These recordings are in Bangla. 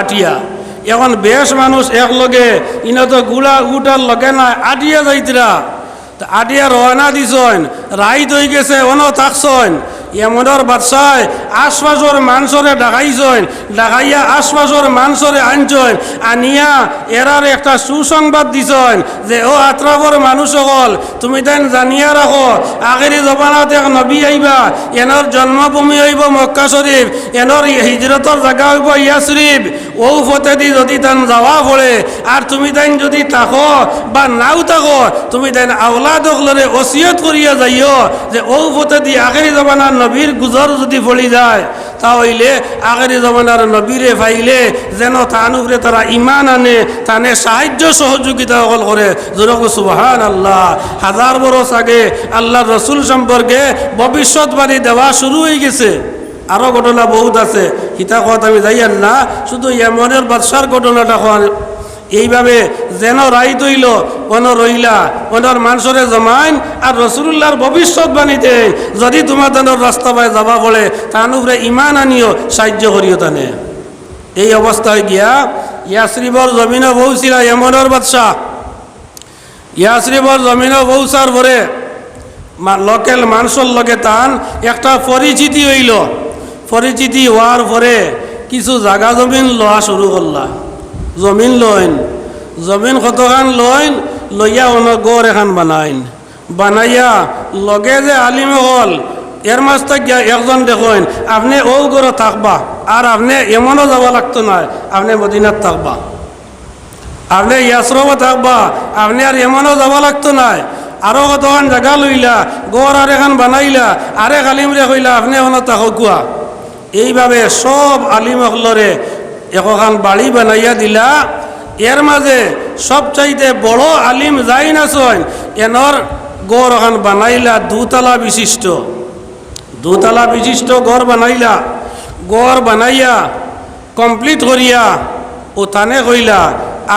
আটিয়া। এখন বেশ মানুষ একলগে তো গুলা উটার লগে না আটিয়া যাইতরা। আটিয়া রওনা দিছন রাইত হয়ে গেছে অন থাকছন এমনের বাদশায় আশপাশর মানসরে ডাকাইছেন ডাকাইয়া আশপাশর মানসরে আনছেন আনিয়া এরার একটা সুসংবাদ দিছেন যে, ও আত্রাবর মানুষ সকল তুমি তাই জানিয়া রাখো, আগের জমানাত এক নবী আইবা, এনর জন্মভূমি হইব মক্কা শরীফ, এনর হিজরতর জায়গা হইব ইয়াশরিফ ও ফতেদি যদি তান যাওয়া পড়ে, আর তুমি তাই যদি থাকো বা নাও থাকো, তুমি তাই আওলাদ অকলরে ওসিয়ত করিয়া যাইও যে ও ফতেদি আগেরি জমানার নবীর গুজর যদি পড়ি যায় তাহলে আগেরি জমানার নবীরে ফাইলে যেন তান উপরে তারা ইমান আনে, তানে সাহায্য সহযোগিতা অকল করে। জোরক সুবহান আল্লাহ হাজার বরস আগে আল্লাহ রসুল সম্পর্কে ভবিষ্যৎবাণী দেওয়া শুরু হয়ে গেছে। আরও ঘটনা বহুত আছে। হিতা কথা আমি যাই না, শুধু এমনের বাদশার ঘটনাটা হওয়ার এইভাবে যেন রাই তৈল কোন রইলা কোনর মানুষরে জমাইন, আর রসুল্লাহর ভবিষ্যৎবাণীতে যদি তোমার তানোর রাস্তা পায় যাবা বলে তান উপরে ইমান আনিও, সাহায্য করিও তানে। এই অবস্থায় গিয়া ইয়াশ্রীবর জমিনও বউছিলা এমনের বাদশাহ। ইয়াশ্রীবর জমিনও বউসার ভরে লোকেল মানুষের লগে তান একটা পরিচিতি হইল। পরিচিতি হওয়ার পরে কিছু জাগা জমিন লওয়া শুরু করলা জমিন লইন জমিন কতখান লইন লইয়া অন গড় এখান বানাইন। বানাইয়া লগে যে আলিম হল এর মাছ গিয়া একজন দেখুন আপনি ও গড়ে থাকবা আর আপনি এমনও যাব লাগতো না আপনি মদিনাত থাকবা। আপনি ইয়াসরব থাকবা, আপনি আর এমনও যাব লাগতো না আরও কতক্ষণ জায়গা লইলা, গড় আর এখন বানাইলা আরে আলিম রে কইলা, আপনি এখন তাকুয়া এইভাবে সব আলিম একখান বাড়ি বানাইয়া দিলা। এর মাঝে সবচাইতে বড় আলিম যাই না চন এনর গড় এখন বানাইলা দুতলা বিশিষ্ট। দুতলা বিশিষ্ট গড় বানাইলা, গড় বানাইয়া কমপ্লিট করিয়া ও থানে কইলা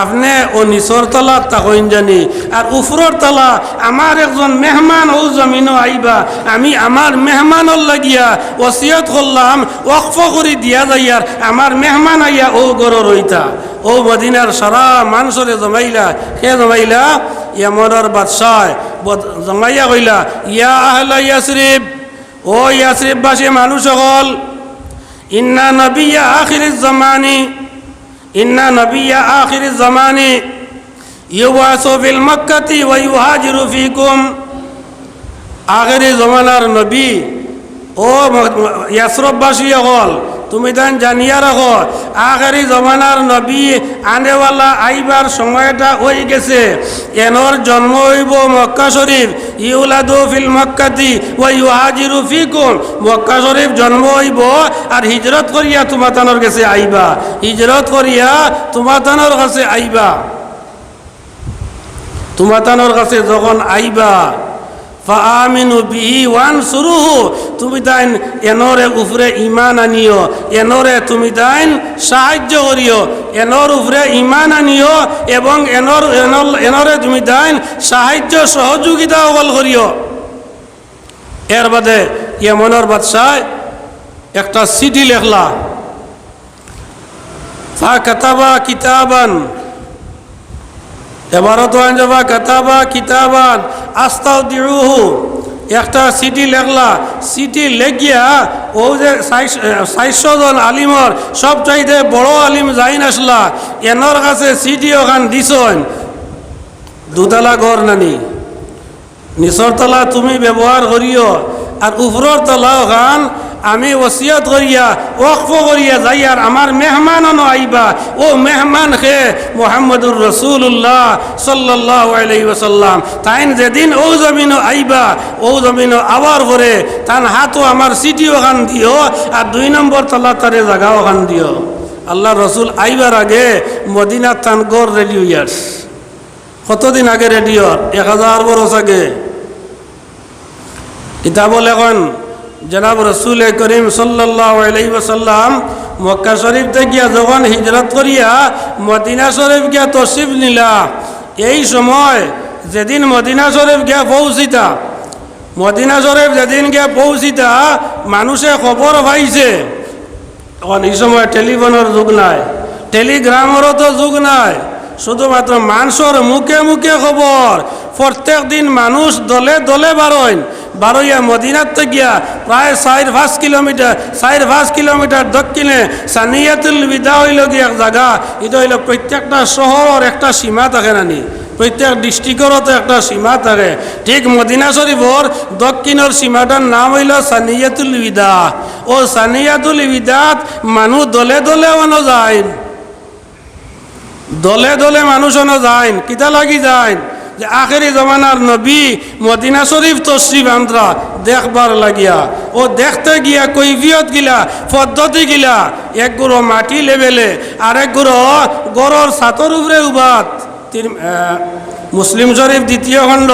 আপনি ও নিচর তলা তাকইন জানি। আর উপরের তলা আমার একজন মেহমান ও জমিনও আইবা আমি আমার মেহমানর লাগিয়া ওসিয়ত করলাম ওকফ করে দিয়া যাইয়ার আমার মেহমান আইয়া ও গড় রইতা ও মদিনার সারা মানুষরে জমাইলা সে জমাইলা ইয়ামনের বাদশাহ জমাইয়া কইলা, ইয়া আহলা ইয়াসরিফ ও ইয়াসরিফবাসী মানুষ সকল, ইন্না নবিয়া আখির জমানি ইন্না নবিয়া আখির জমানি ইউবাসু ফিল মক্কাতি ওয়া ইউহাজিরু ফিকুম আখিরি জমানার নবী ও ইয়াসরববাসী হল তুমি তান জানিয়া রাখো, আখেরি জমানার নবী আনেওয়ালা আইবার সময়টা হয়ে গেছে। এনর জন্ম হইব মক্কা শরীফ, ইউলাদু ফিল মক্কাতি ও ইউহাজিরু ফিকুম। মক্কা শরীফ জন্ম হইব আর হিজরত করিয়া তোমাতানোর কাছে আইবা। হিজরত করিয়া তোমাতানোর কাছে আইবা। তোমাতানোর কাছে যখন আইবা ফামিনু বিহি ওয়ান সুরুহু তুমি তাইন এনরে উপরে ইমান আনিও, এনরে তুমি তাইন সাহায্য করিও, এনর উপরে ইমান আনিও এবং এনর এনর এনরে তুমি তাইন সাহায্য সহযোগিতা অকল করিও। এর বাদে ইয়েমনের বাদশাহ একটা চিঠি লেখলা, ফা কাতাবা কিতাবান এবারও তো আনজাবা কাতাবা, কিতাবান আস্তাও একটা সিটি লেখলা। সিটি লেগিয়া ও যে চারশো জন আলিমর সব চাইতে বড় আলিম যাইন আসলা। এনর কাছে সিটি ওখান দিছন দুতলা ঘর নানি। নিচর তলা তুমি ব্যবহার করিও আর উপরের তলা ওখান আমি ওসিয়ত করিয়া ওকফ করিয়া যাই, আর আমার মেহমানও আইবা। ও মেহমান খে মোহাম্মদুর রসুল্লাহ সাল্লাহ আলাই ওসাল্লাম তাইন যেদিন ও জমিন আইবা, ও জমিন আবার করে তান হাতও আমার সিটিও খান দিও, আর দুই নম্বর তলা তারে জাগাও খান দিও। আল্লাহ রসুল আইবার আগে মদিনা তান গড় রেডিও ইয়ার্স কতদিন আগে রেডিও এক হাজার বরস আগে। কিতাবল এখন জনাব রসুল করিম আলাইসাল্লাম মক্কা শরীফ থেকে যখন হিজরত করিয়া মদিনা শরীফ গিয়া তসিফ নিলা, এই সময় যেদিন মদিনা শরীফ গিয়া পৌঁছিতা, মদিনা শরীফ যেদিন গিয়া পৌঁছিতা, মানুষে খবর পাইছে। তখন এই সময় টেলিফোনের যুগ নাই, টেলিগ্রামেরও তো যুগ নাই, শুধুমাত্র মানুষের মুখে মুখে খবর। প্রত্যেক দিন মানুষ দলে দলে বারোইন বারোইয়া মদিনার গিয়া প্রায় চার পাঁচ কিলোমিটার, চার পাঁচ কিলোমিটার দক্ষিণে সানিয়াতুল বিদা হইল গিয়ে এক জায়গা এটা হইল প্রত্যেকটা শহরের একটা সীমা থাকে নানি প্রত্যেক ডিস্ট্রিক্টরও তো একটা সীমা থাকে। ঠিক মদিনা শরীফর দক্ষিণের সীমাটার নাম হইল সানিয়াতুল বিদা। ও সানিয়াতুল বিদাত মানুষ দলে দলে অনো যায় দলে দলে মানুষ অনো যায় কিতা লাগি যায় যে আখেরি জমানার নবী মদিনা শরীফ তশরিফ আন্দ্রা দেখবার লাগিয়া, ও দেখতে গিয়া কৈফিয়ত গিলা, পদ্ধতি গিলা, এক গুঁড়ো মাটি লেভেলে আরেক গুঁড়ো গড়র ছাতর উপরে উবাত। মুসলিম শরীফ দ্বিতীয় খণ্ড,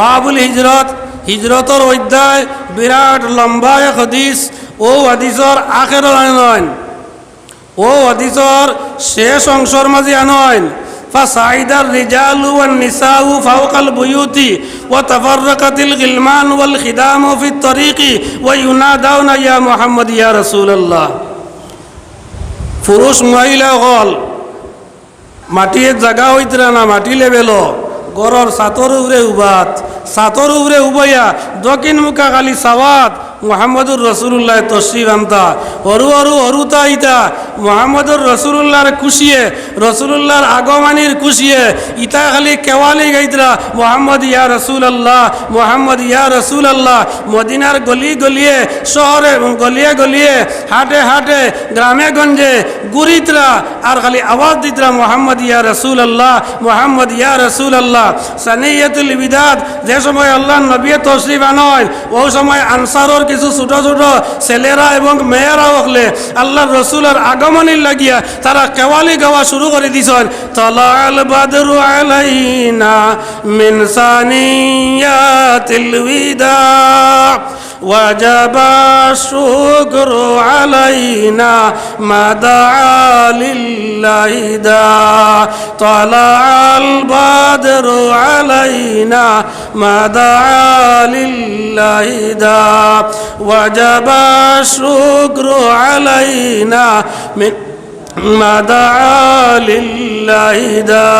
বাবুল হিজরত, হিজরতর অধ্যায়, বিরাট লম্বা এক হদিস, ও হদিসর আখের নয় ও হদিসর শেষ অংশর মাঝে আনয়ন। فصعد الرجال والنساء فوق البيوت وتفرقت الغلمان والخدام في الطريق وينادون يا محمد يا رسول الله পুরুষ মহিলা হল মাটির জায়গা হইতরা না মাটি লেবেল গড়র সাতর উবরে উবাত সাতর উবরে উবইয়া দক্ষিণ মুখা খালি সাওয়াত মোহাম্মদুর রসুল্লাহ তশরিফ আনতা হরু হরু হরুতা ইতা। মোহাম্মদুর রসুল্লাহর খুশিয়ে রসুল্লাহর আগমানির খুশিয়ে, ইতা খালি কেওয়ালি গাইতরা, মোহাম্মদ ইয়া রসুল আল্লাহ মোহাম্মদ ইয়া রসুল আল্লাহ মদিনার গলি গলিয়ে, শহরে গলিয়ে গলিয়ে, হাটে হাটে, গ্রামে গঞ্জে গুরিতরা, আর খালি আওয়াজ দিতরা, মোহাম্মদ ইয়া রসুল আল্লাহ মোহাম্মদ ইয়া রসুল আল্লাহ সানিয়াতুল বিদাত, যে সময় আল্লাহ নবী তশরিফ আনয় ওই সময় আনসারর কিছু ছোট ছোট ছেলেরা এবং মেয়েরা হকলে আল্লাহ রসুলের আগমনের লাগিয়া তারা কেওয়ালি গাওয়া শুরু করে দিছেন। তলাল বাদরু আলাইনা মিনসানিয়া সানিয়াতিল বিদা وجب الشكر علينا ما دعا لله دا طلع البدر علينا ما دعا لله دا وجب الشكر علينا من ما دعا لله دا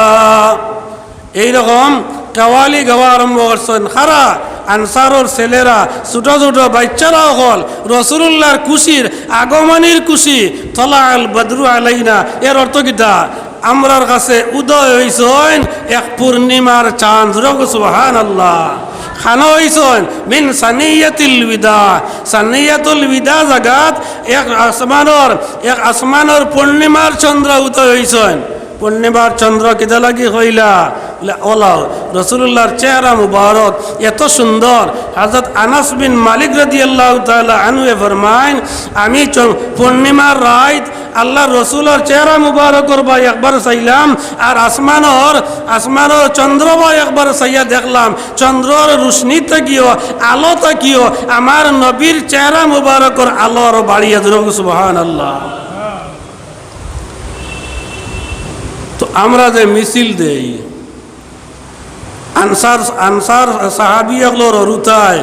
এইরকম কাওয়ালি গাওয়া আরম্ভ করছেন খারা আনসারর ছেলেরা, ছোট ছোট বাচ্চারাও হল। রসুল্লাহর খুশির আগমনীর খুশি আল বদরু আলাইনা। এর অর্থ কিতা আমরার কাছে উদয় হইছেন এক পূর্ণিমার চাঁদ সুবহান আল্লাহ খানা হইছেন মিন সানিয়াতিল বিদা। সানিয়াতুল বিদা জাগাত, এক আসমানর এক আসমানর পূর্ণিমার চন্দ্র উদয় হইছেন পূর্ণিমার চন্দ্র কেদা লাগি হইলা? ওলাও রসুল্লাহর চেহারা মুবারক। এত সুন্দর। হাজরত আনাস বিন মালিক রদি আল্লাহ তালা আনুয়ে ফরমাইন আমি পূর্ণিমার রাত আল্লাহ রসুলের চেহারা মুবারক করবা একবার চাইলাম, আর আসমানর আসমানর চন্দ্র বা একবার চাইয়া দেখলাম। চন্দ্রর রুশনি থাকিও, আলো থাকিও, আমার নবীর চেহারা মুবারকর আলোর বাড়িয়ে ধরব সুবহান আল্লাহ তো আমরা যে মিছিল দেই আনসার আনসার সাহাবি হল রুতায়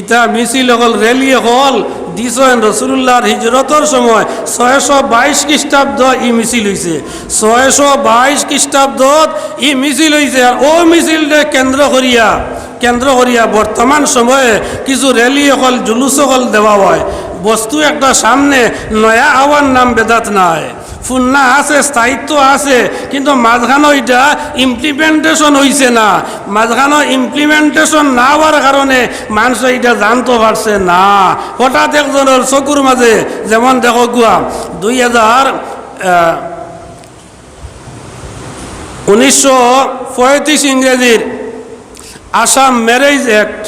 ইতা মিছিল হল রেলি হল দিছেন রসুল্লাহর হিজরতর সময়। ছয়শো বাইশ খ্রিস্টাব্দ ই মিছিল হয়েছে ছয়শো বাইশ খ্রিস্টাব্দত ই মিছিল হয়েছে আর ও মিছিলটা কেন্দ্র করিয়া কেন্দ্র করিয়া বর্তমান সময়ে কিছু রেলি হল জুলুস হল দেওয়া হয় বস্তু একটা সামনে নয়া আওয়ার নাম বেদাত নাই। ফুন্না আছে, স্থায়িত্ব আছে, কিন্তু মাঝখানো এটা ইমপ্লিমেন্টেশন হইছে না। মাঝখানো ইমপ্লিমেন্টেশন না হওয়ার কারণে মানুষ এটা জানতে পারছে না। হঠাৎ একজনের চকুর মাঝে, যেমন দেখো গুয়া, দুই হাজার উনিশশো পঁয়ত্রিশ ইংরেজির আসাম ম্যারেজ অ্যাক্ট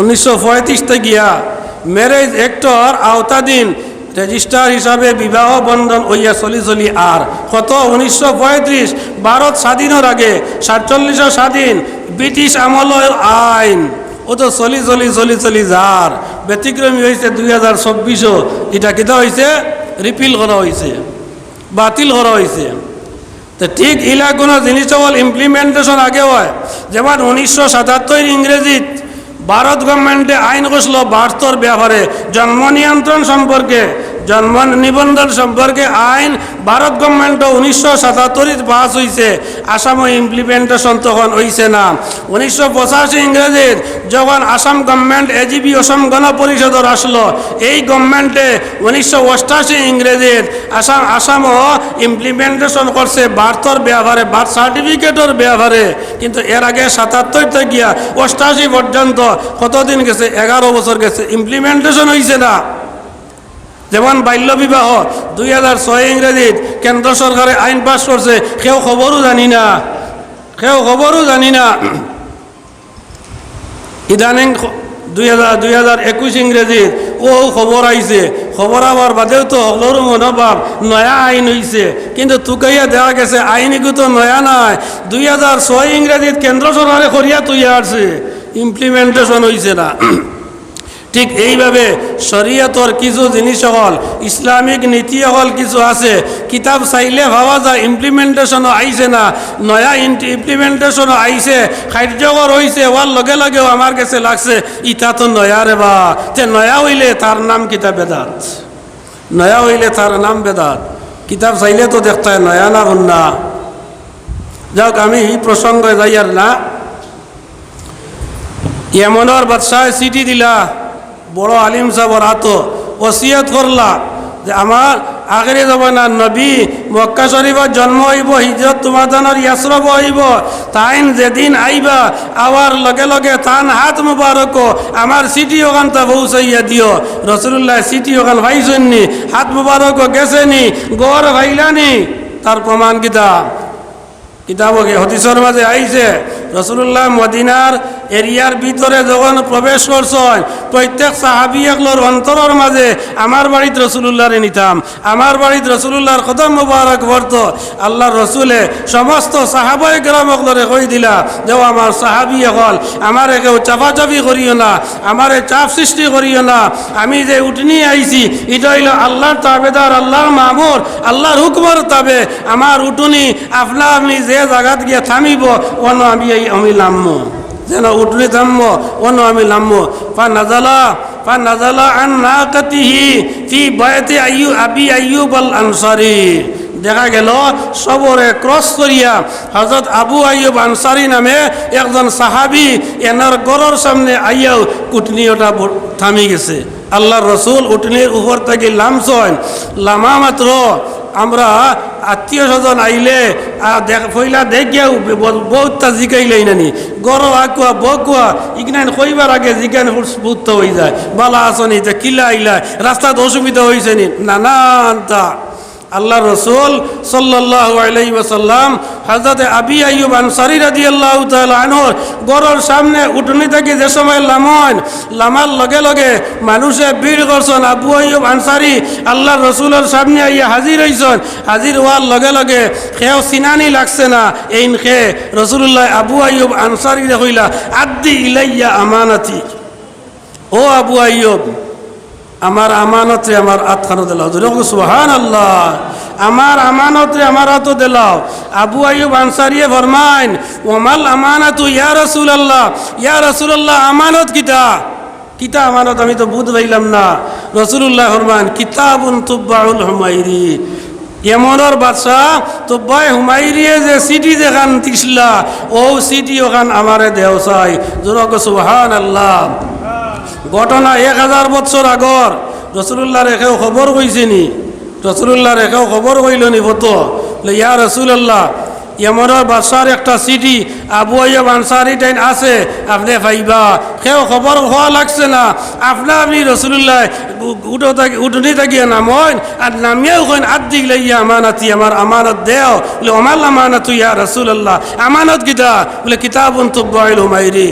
উনিশশো পঁয়ত্রিশতে গিয়া ম্যারেজ অ্যাক্টর আওতাধীন রেজিস্টার হিসাবে বিবাহ বন্ধন হইয়া চলি চলি আর। কত? উনিশশো পঁয়ত্রিশ, ভারত স্বাধীনের আগে সাতচল্লিশও স্বাধীন ব্রিটিশ আমলের আইন। ও তো চলি চলি চলি চলি যার। ব্যতিক্রমী হয়েছে দুই হাজার চব্বিশও। এটা কিতা হয়েছে রিপিল করা হয়েছে বাতিল করা হয়েছে তো ঠিক ইলা কোনো জিনিস হল ইমপ্লিমেন্টেশন আগে হয়। যেমন উনিশশো সাতাত্তর ইংরেজিত ভারত গভর্নমেন্টে আইন ঘোষল বাস্তর ব্যাপারে জন্ম নিয়ন্ত্রণ সম্পর্কে জন্ম নিবন্ধন সম্পর্কে আইন ভারত গভর্নমেন্ট উনিশশো সাতাত্তরিত পাস হয়েছে আসামও ইমপ্লিমেন্টেশন তখন হইছে না। উনিশশো পঁচাশি ইংরেজির যখন আসাম গভর্নমেন্ট এজিবি অসম গণ পরিষদর আসলো, এই গভর্নমেন্টে উনিশশো অষ্টাশি ইংরেজির আসাম আসামও ইমপ্লিমেন্টেশন করছে বার্থর ব্যবহারে বার্থ সার্টিফিকেটর ব্যবহারে। কিন্তু এর আগে সাতাত্তর থেকে অষ্টাশি পর্যন্ত কতদিন গেছে? এগারো বছর গেছে। ইমপ্লিমেন্টেশন হয়েছে না। যেমন বাল্য বিবাহ, দুই হাজার ছয় ইংরেজিত কেন্দ্র সরকারে আইন পাস করছে কেউ খবরও জানি না। কেউ খবরও জানি না। ইদানিং দুই হাজার দুই হাজার একুশ ইংরেজিত ও খবর আইছে খবর আবার বাদেও তো হলর মনোভাব নয়া আইন হইছে কিন্তু তুকাইয়া দেওয়া গেছে আইনিকু তো নয়া নাই। দুই হাজার ছয় ইংরেজিত কেন্দ্র সরকারে করিয়া তুইয়া আসছে ইমপ্লিমেন্টেশন হইছে না। ঠিক এইভাবে শরীয়তর কিছু জিনিস হল, ইসলামিক নীতি হল কিছু আছে, কিতাব চাইলে ভাবা যায় ইমপ্লিমেন্টেশনও আইছে না, নয়া ইমপ্লিমেন্টেশনও আইছে কার্যকর হইছে হওয়ার লগে লগেও আমার কাছে লাগছে ইটা তো নয়া রে বা, তে নয়া হইলে তার নাম কিতাব বেদাত। নয়া হইলে তার নাম বেদাত। কিতাব চাইলে তো দেখতে নয়া না না যাক আমি প্রসঙ্গে যাই আর না। এমনর বাদশাহ চিঠি দিলা। বড় আলিম সাহর হাত ওসিয়ত করলা যে আমার আগের জমানা নবী মক্কা শরীফত জন্ম হইব, হিজরত তোমাদানোর ইয়াসরব হইব, তাইন যেদিন আইবা, আওয়ার লগে লগে তান হাত মুবারক আমার সিটি ওখান তা পৌঁছাইয়া দিও। রসুল্লাহ সিটি ওখান ভাইছন্নি হাত মুবারক গেছেনি, গড় ভাইলানি তার প্রমাণ কিতা কিতাবকে হদিসর মাঝে আইছে রসুল্লাহ মদিনার এরিয়ার ভিতরে যখন প্রবেশ করছেন, প্রত্যেক সাহাবি একলোর অন্তরের মাঝে, আমার বাড়িত রসুল্লাহরে নিতাম, আমার বাড়িত রসুল্লাহর কদম মুবারক বর্ত, আল্লাহর রসুলে সমস্ত সাহাবাই গ্রাম একলরে কই দিলা, যে আমার সাহাবি হল আমারে কেউ চাপাচাপি করিও না, আমারে চাপ সৃষ্টি করিও না, আমি যে উঠনি আইছি, এটা হইল আল্লাহর তাবেদার, আল্লাহর মামুর, আল্লাহর হুকমর তাবে, আমার উঠুনি, আপনা আপনি যে জায়গাত গিয়ে থামিব, অন্য আমি এই আমি নামবো যেন উঠনি থামবো অন্য আমি নামবো পা নাজালা পা নাজালা আন না কাতিহি ফি বয়তে আইয়ু আবি আইয়ুব আল আনসারি। দেখা গেল, সবরে ক্রস করিয়া হজরত আবু আইয়ুব আনসারি নামে একজন সাহাবি এনার গড়ের সামনে আইয়াও কুটনিওটা থামি গেছে। আল্লাহর রসুল উটনির উপর থেকে লামছন লামা মাত্র আমরা আত্মীয় স্বজন আইলে ফইলা দেখিয়াও বহুতটা জিকাইলেই নানি। গরো আকুয়া বকুয়া ইগনাইন কইবার আগে জিজ্ঞান বুদ্ধ হয়ে যায়। বালা আসনি কিলা আইলা রাস্তাত অসুবিধা হয়েছে নি? নানানটা আল্লাহ রসুল সাল্লাহ আলাই ওসাল্লাম হাজরত আবি আইয়ুব আনসারি রাজি আল্লাহ আনহর গড়ের সামনে উঠনি থেকে যে সময় লামন, লামার লগে লগে মানুষে ভিড় করছেন। আবু আইয়ুব আনসারি আল্লাহ রসুলের সামনে আইয়া হাজির হয়েছেন হাজির হওয়ার লগে লগে সেও চিনানি লাগছে না। এইন খে রসুল্লাহ আবু আইয়ুব আনসারি কইলা আদি ইলাইয়া আমানাতি। ও আবু আইয়ুব আমার আমানতে আমার আতখানো দিলাও। যেরকম সুহান আল্লাহ আমার আমানতে আমার হাতও দিলাও। আবু আইব আনসারিয়ে ফরমাইন, ওমাল আমানাতু ইয়া রসুল আল্লাহ ইয়া রসুল আল্লাহ আমানত কিতা? কিতা আমানত? আমি তো বুধ পাইলাম না। রসুল্লাহ ফরমান কিতাবুন তুব্বাউল হুমাইরি এমনের বাদশাহ তুব্বাই হুমাইরিয়ে যে সিটি যেখান তিসলা, ও সিটি ওখান আমারে দেও চাই জোরক সুহান আল্লাহ ঘটনা এক হাজার বছর আগর রসুল্লাহ রেখেও খবর কইছেনি রসুল্লাহ রেখেও খবর কইল নি ফতো ইয়া রসুল্লাহ এমনের বাদশার একটা সিটি আবু আইব আনসারি টাইন আছে আপনি পাইবা সেও খবর হওয়া লাগছে না আপনা আপনি রসুল্লাহ উঠো থাকি উঠনি থাকিয়ে নামন আর নামিয়েও কইন আদ দিলে ইয়া আমানাতি আমার আমানত দেও বলে আমার আমানত ইয়া রসুল্লাহ আমানত কিতা বলে কিতাবন তো বয়ল মাইরি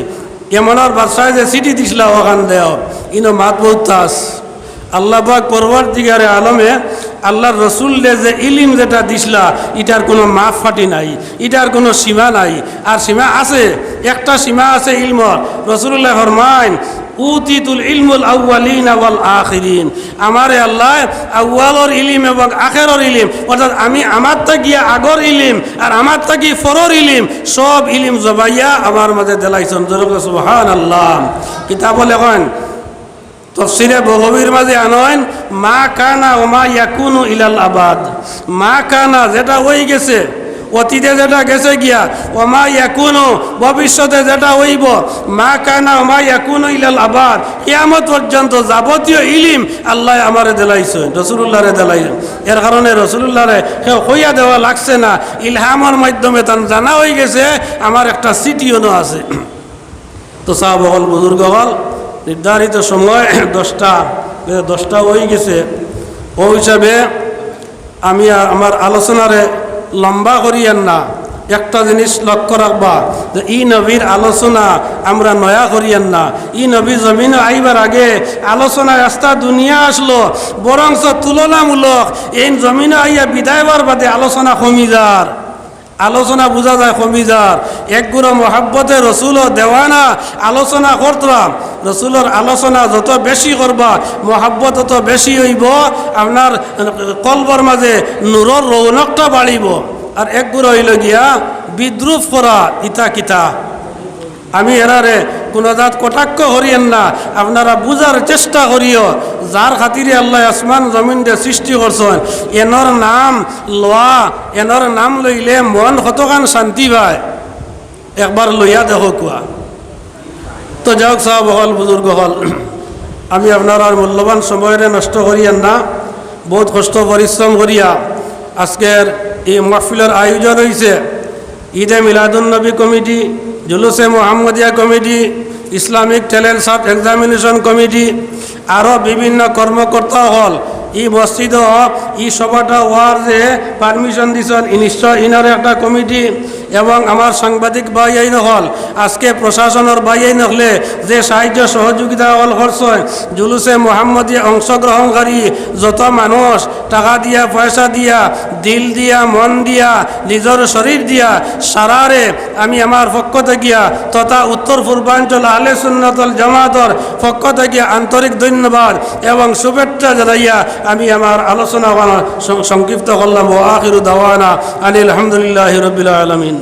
এমনার বাদশাহ যে সিটি দিছিল ওখান দেও। ইনো মাত বহুত তাস। আল্লাহ পাক পরবর দিগারে আলমে আল্লাহর রসুল যে ইলিম যেটা দিছিলা, ইটার কোনো মাফ ফাটি নাই, ইটার কোনো সীমা নাই। আর সীমা আছে, একটা সীমা আছে ইলমর। রসুল্লাহ ফরমাইন উতিতুল ইলমুল আউ্বালিন ওয়াল আখিরিন। আমারে আল্লাহ আউ্বালর ইলিম এবং আখেরর ইলিম, অর্থাৎ আমি আমার গিয়া আগর ইলিম আর আমার থাকি ফরর ইলিম, সব ইলিম জবাইয়া আমার মাঝে দেলাইছেন। সুহান আল্লাহ কিতাব লেখন তফসিরে বগবির মাঝে আনয়ন মা কানা ওমা ইয়াকুনু ইলাল আবাদ। মা কানা যেটা হয়ে গেছে অতীতে যেটা গেছে গিয়া, ওমা ইয়াকুনু, ভবিষ্যতে যেটা হইব, মা কানা ওমা ইয়াকুনু ইলাল আবাদ, কিয়ামত পর্যন্ত যাবতীয় ইলিম আল্লাহ আমারে দেলাইছে রসুল্লাহরে দেলাইছে। এর কারণে রসুল্লাহরে কেউ হইয়া দেওয়া লাগছে না। ইলহামর মাধ্যমে তার জানা হয়ে গেছে, আমার একটা সিটিও আছে। তো সাহাব হল বুজুর্গ হল নির্ধারিত সময় দশটা দশটা হয়ে গেছে। ও হিসাবে আমি আমার আলোচনারে লম্বা করিয়েন না। একটা জিনিস লক্ষ্য রাখবা যে ই নবীর আলোচনা আমরা নয়া করিয়েন না। ই নবী জমিন আইবার আগে আলোচনা রাস্তা দুনিয়া আসলো, বরঞ্চ তুলনামূলক এই জমিনে আইয়া বিদায়বার বাদে আলোচনা কমি যার। আলোচনা বোঝা যায় কমিজার। একগুলো মহাব্বতে রসুলও দেওয়া না আলোচনা করতাম রসুলের আলোচনা যত বেশি করবা মহাব্বত তত বেশি হইব আপনার কলবর মাঝে নূরর রৌনকটা বাড়িব আর একগুলো হইল গিয়া বিদ্রুপ করা ইতা কিতা আমি এরারে কোনো জাত কটাক্ষ করিয়েন না। আপনারা বুঝার চেষ্টা করিও। যার খাতিরে আল্লাহ আসমান জমিন দিয়ে সৃষ্টি করছেন, এনর নাম লওয়া এনর নাম লইলে মন কতখান শান্তি পায়? একবার লইয়া দেখো কোয়া তো যাওক সাহেব হল বুজুর্গ হল আমি আপনার মূল্যবান সময়ের নষ্ট করিয়েন না। বহুত কষ্ট, পরিশ্রম করিয়া আজকের এই মাহফিলের আয়োজন হয়েছে ঈদে Miladunnabi committee জুলুসে Mohammadia committee, Islamic talent sub examination committee আরও বিভিন্ন কর্মকর্তা হল। ই মসজিদ ই সভাটা হওয়ার যে পারমিশন দিছেন নিশ্চয় ইনার একটা কমিটি। এবং আমার সাংবাদিক বাইয়াই নহল। আজকে প্রশাসনের বাইয়াই নহলে যে সাহায্য সহযোগিতা হল করছেন জুলুসে মোহাম্মদী অংশগ্রহণকারী যত মানুষ, টাকা দিয়া, পয়সা দিয়া, দিল দিয়া, মন দিয়া, নিজের শরীর দিয়া, সারারে আমি আমার পক্ষ থেকে তথা উত্তর পূর্বাঞ্চল আলে সুন্নতল জামাতর পক্ষ থেকে আন্তরিক ধন্যবাদ এবং শুভেচ্ছা জানাইয়া আমি আমার আলোচনা সংক্ষিপ্ত করলাম। ও আখিরু দাওয়ানা আলী আলহামদুলিল্লাহ রবিল আলমিন।